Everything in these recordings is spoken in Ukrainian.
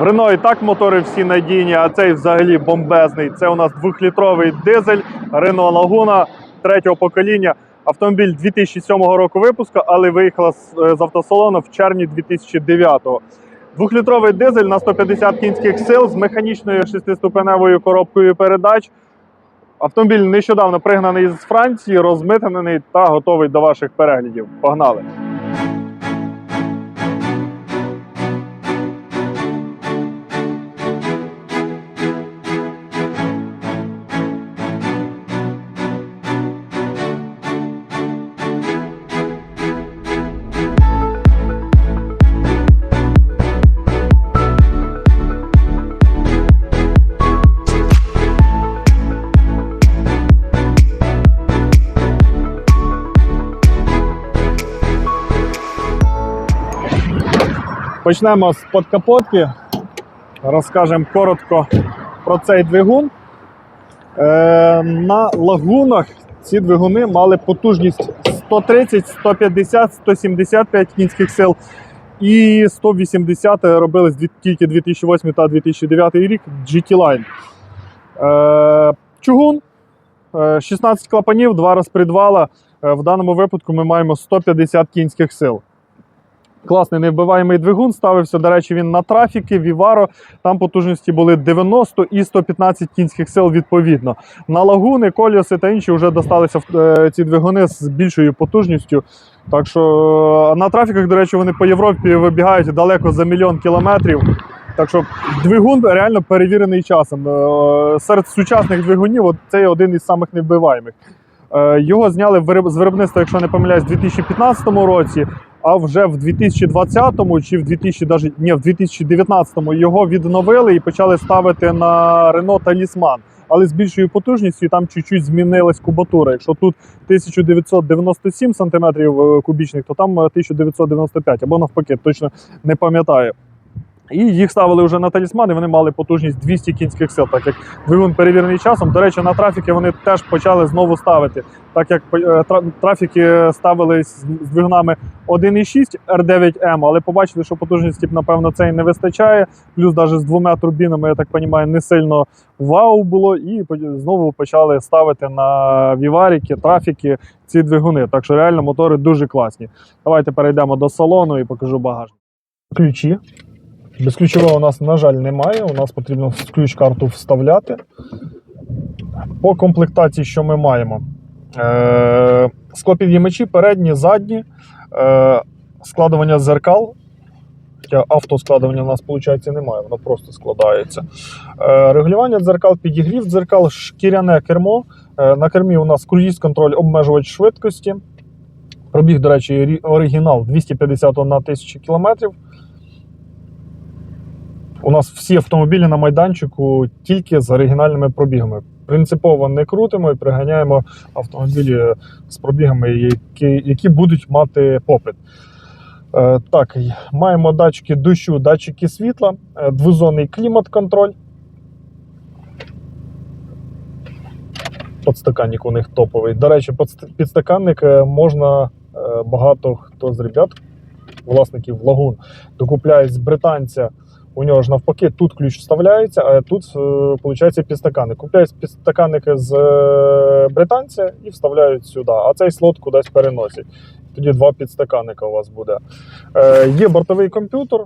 В Рено і так мотори всі надійні, а цей взагалі бомбезний. Це у нас двохлітровий дизель Renault Laguna третього покоління. Автомобіль 2007 року випуску, але виїхала з, е, автосалону в червні 2009. Двохлітровий дизель на 150 кінських сил з механічною шестиступеневою коробкою передач. Автомобіль нещодавно пригнаний з Франції, розмитнений та готовий до ваших переглядів. Погнали! Почнемо з подкапотки. Розкажемо коротко про цей двигун. Е, на лагунах ці двигуни мали потужність 130, 150, 175 кінських сил і 180 робили тільки 2008 та 2009 рік GT Line. Е, чугун, е, 16 клапанів, два розпредвала. Е, в даному випадку ми маємо 150 кінських сил. Класний невбиваємий двигун. Ставився, до речі, він на трафіки, Віваро. Там потужності були 90 і 115 кінських сил відповідно. На лагуни, коліоси та інші вже досталися е, ці двигуни з більшою потужністю. Так що е, на трафіках, до речі, вони по Європі вибігають далеко за мільйон кілометрів. Так що двигун реально перевірений часом. Е, Серед сучасних двигунів от це один із самих невбиваємих. Його зняли з виробництва, якщо не помиляюсь, у 2015 році. А вже в 2020 чи в 2000, даже, ні, в 2019 його відновили і почали ставити на Рено талісман. Але з більшою потужністю там чуть-чуть змінилась кубатура. Якщо тут 1997 см кубічних, то там е, 1995 або навпаки, точно не пам'ятаю. І їх ставили вже на талісман, і вони мали потужність 200 кінських сил, так як двигун перевірений часом. До речі, на трафіки вони теж почали знову ставити, так як е, тра- трафіки ставили з двигунами 1,6 R9M, але побачили, що потужності, напевно, цей не вистачає. Плюс навіть з двома турбінами, я так розумію, не сильно вау було, і знову почали ставити на віваріки, трафіки ці двигуни. Так що реально мотори дуже класні. Давайте перейдемо до салону і покажу багажник. Ключі. Безключового у нас, на жаль, немає. У нас потрібно в ключ-карту вставляти. По комплектації, що ми маємо? Е, склопідіймачі передні, задні, е, складування зеркал. Автоскладування у нас, виходить, немає, воно просто складається. Е, регулювання дзеркал, підігрів дзеркал, шкіряне кермо. Е, на кермі у нас круїз-контроль, обмежувач швидкості. Пробіг, до речі, оригінал 251 тисяча кілометрів. У нас всі автомобілі на майданчику тільки з оригінальними пробігами. Принципово не крутимо і приганяємо автомобілі з пробігами, які, які будуть мати попит. Е, так, маємо датчики дощу, датчики світла, е, двозонний клімат-контроль. Подстаканник у них топовий. До речі, підстаканник е, можна е, багато хто з ребят, власників лагун, докупляють з британця. У нього ж навпаки, тут ключ вставляється, а тут виходить підстаканник. Купляють підстаканники з е, британця і вставляють сюди, а цей слот кудись переносять. Тоді два підстаканника у вас буде. Е, є бортовий комп'ютер,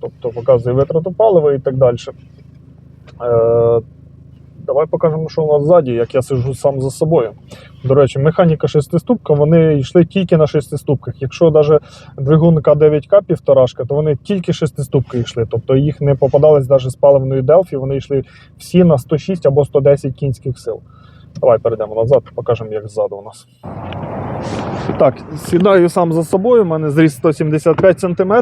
тобто показує витрату палива і так далі. Е, давай покажемо, що у нас ззаді, як я сиджу сам за собою. До речі, механіка шестиступка, вони йшли тільки на шестиступках. Якщо навіть двигун К9К півторашка, то вони тільки шестиступки йшли. Тобто їх не попадались навіть з паливної Делфі, вони йшли всі на 106 або 110 кінських сил. Давай перейдемо назад, покажемо, як ззаду у нас. Так, сідаю сам за собою, у мене зріст 175 см.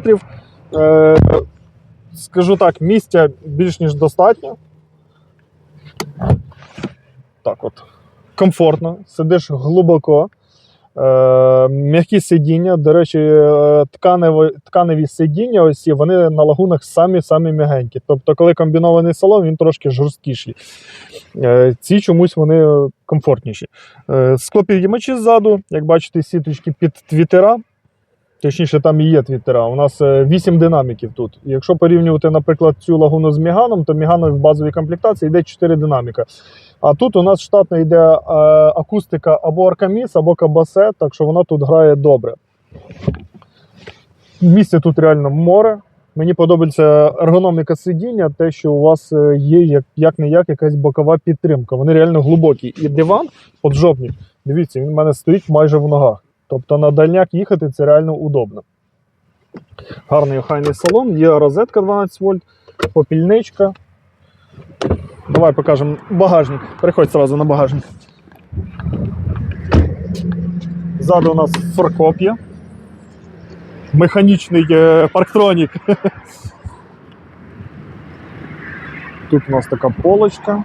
Скажу так, місця більш ніж достатньо. Так от. Комфортно, сидиш глибоко. Е, м'які сидіння. До речі, е, тканеві, тканеві сидіння, ось вони на лагунах самі-самі м'ягенькі. Тобто, коли комбінований салон, він трошки жорсткіший. Е, ці чомусь вони комфортніші. Е, склопідіймачі ззаду, як бачите, сіточки під твітера. Точніше, там і є твіттера. У нас 8 динаміків тут. Якщо порівнювати, наприклад, цю лагуну з Міганом, то Міганом в базовій комплектації йде 4 динаміка. А тут у нас штатно йде е, акустика або Аркаміс, або Кабасе, так що вона тут грає добре. Місця тут реально море. Мені подобається ергономіка сидіння, те, що у вас е, є як, як не як якась бокова підтримка. Вони реально глибокі. І диван поджопник, дивіться, він в мене стоїть майже в ногах. Тобто на дальняк їхати це реально удобно. Гарний охайний салон, є розетка 12 вольт, попільничка. Давай покажемо багажник. Приходь одразу на багажник. Ззаду у нас форкоп є. Механічний е, парктронік. Тут у нас така полочка.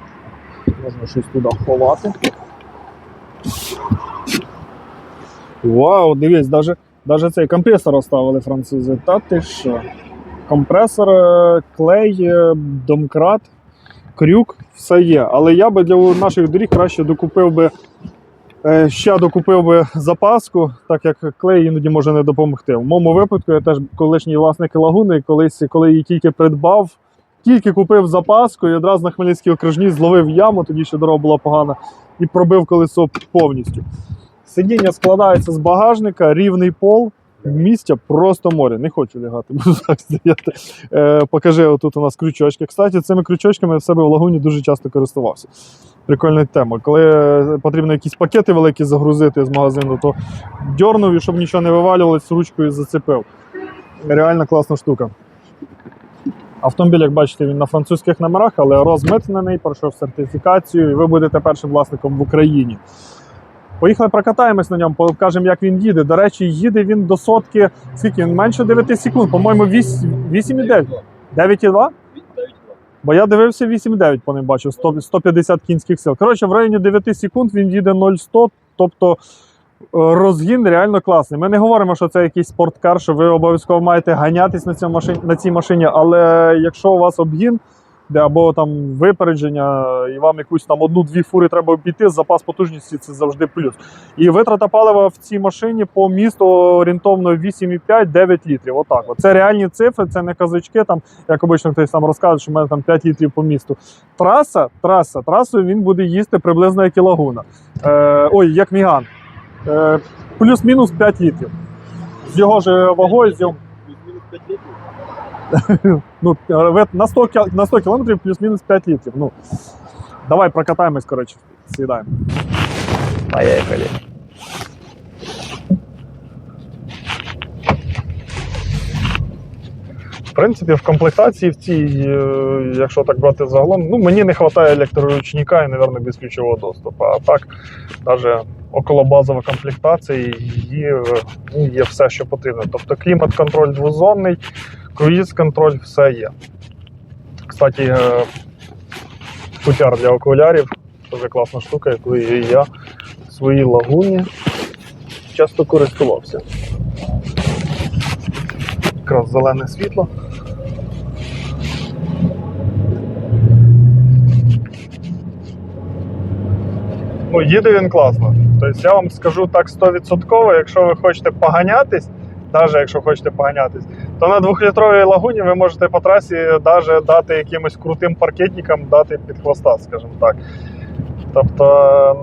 Можна щось туди ховати. Вау, дивись, даже, даже цей компресор оставили французи. Та ти що? Компресор, е, клей, е, домкрат, крюк, все є. Але я би для наших доріг краще докупив би. е, Ще докупив би запаску, так як клей іноді може не допомогти. В моєму випадку я теж колишній власник лагуни, колись, коли її тільки придбав, тільки купив запаску і одразу на Хмельницькій окружній зловив яму, тоді ще дорога була погана, і пробив колесо повністю. Сидіння складається з багажника, рівний пол, місця просто море. Не хочу лягати, буду так стояти. Е, покажи, отут у нас крючочки. Кстати, цими крючочками я в себе в лагуні дуже часто користувався. Прикольна тема. Коли е, потрібно якісь пакети великі загрузити з магазину, то дьорнув і щоб нічого не вивалювалось, ручкою зацепив. Реально класна штука. Автомобіль, як бачите, він на французьких номерах, але розмитнений, пройшов сертифікацію, і ви будете першим власником в Україні. Поїхали прокатаємось на ньому, покажемо, як він їде. До речі, їде він до сотки, скільки він менше 9 секунд, по-моєму, 8,9. 9,2? Бо я дивився 8,9 по ним бачив, 100 150 кінських сил. Коротше, в районі 9 секунд він їде 0,100, тобто е, розгін реально класний. Ми не говоримо, що це якийсь спорткар, що ви обов'язково маєте ганятись на, цьому машині, на цій машині, але якщо у вас обгін, де або там випередження, і вам якусь там одну-дві фури треба обійти, запас потужності це завжди плюс. І витрата палива в цій машині по місту орієнтовно 8,5-9 літрів. Отак. От. Це реальні цифри, це не казочки, там, як обично хтось там розказує, що в мене там 5 літрів по місту. Траса, траса, трасою він буде їсти приблизно як і лагуна. Е, ой, як міган. Е, плюс-мінус 5 літрів. З його ж вагою, з його ну, на 100, кіл- на 100 кілометрів плюс-мінус 5 літрів. Ну, давай прокатаємось, коротше, сідаємо. Поїхали. Принципі, в комплектації в цій, е, якщо так брати загалом, ну мені не вистачає електроручника і, мабуть, безключового доступу. А так, навіть околобазова комплектація, її, е, ну, є все, що потрібно. Тобто клімат-контроль двозонний, круїз-контроль, все є. Кстати, е, для окулярів дуже класна штука, яку і я в своїй лагуні часто користувався. Якраз зелене світло. Ну, їде він класно. Тобто я вам скажу так 100%, якщо ви хочете поганятись, навіть якщо хочете поганятись, то на двохлітровій лагуні ви можете по трасі навіть дати якимось крутим паркетникам дати під хвоста, скажімо так. Тобто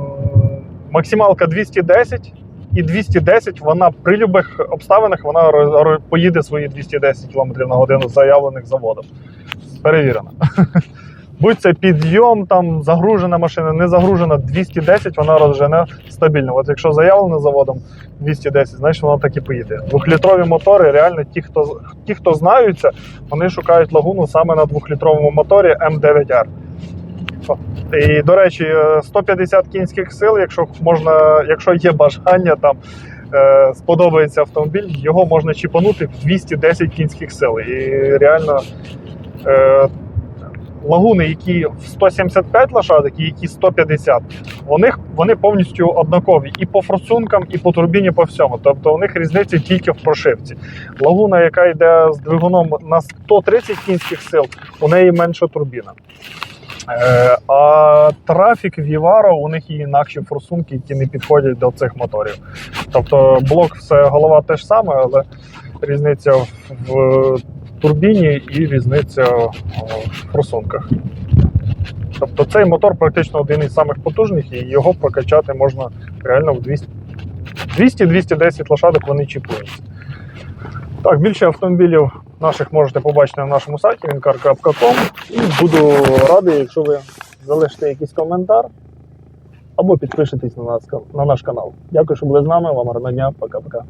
максималка 210 і 210 вона при будь-яких обставинах вона поїде свої 210 км на годину заявлених заводом. Перевірено. Будь це підйом, там загружена машина, не загружена 210, вона розжене стабільно. От якщо заявлено заводом 210, значить вона так і поїде. Двохлітрові мотори, реально ті, хто ті, хто знаються, вони шукають лагуну саме на двохлітровому моторі М9R. І, до речі, е, 150 кінських сил, якщо можна, якщо є бажання там. е, Сподобається автомобіль, його можна чіпанути в 210 кінських сил. І реально е, лагуни, які в 175 лошадок і які 150, вони, вони повністю однакові і по форсункам, і по турбіні, по всьому. Тобто у них різниця тільки в прошивці. Лагуна, яка йде з двигуном на 130 кінських сил, у неї менша турбіна. Е, а трафік Vivaro, у них є інакші форсунки, які не підходять до цих моторів. Тобто блок, все голова теж саме, але різниця в, в турбіні і різниця в просунках. Тобто цей мотор практично один із самих потужних, і його прокачати можна реально в 200 200-210 лошадок вони чіпуються. Так, більше автомобілів наших можете побачити на нашому сайті wincar.com. І буду радий, якщо ви залишите якийсь коментар або підпишетесь на, наш канал. Дякую, що були з нами. Вам гарного дня. Пока-пока.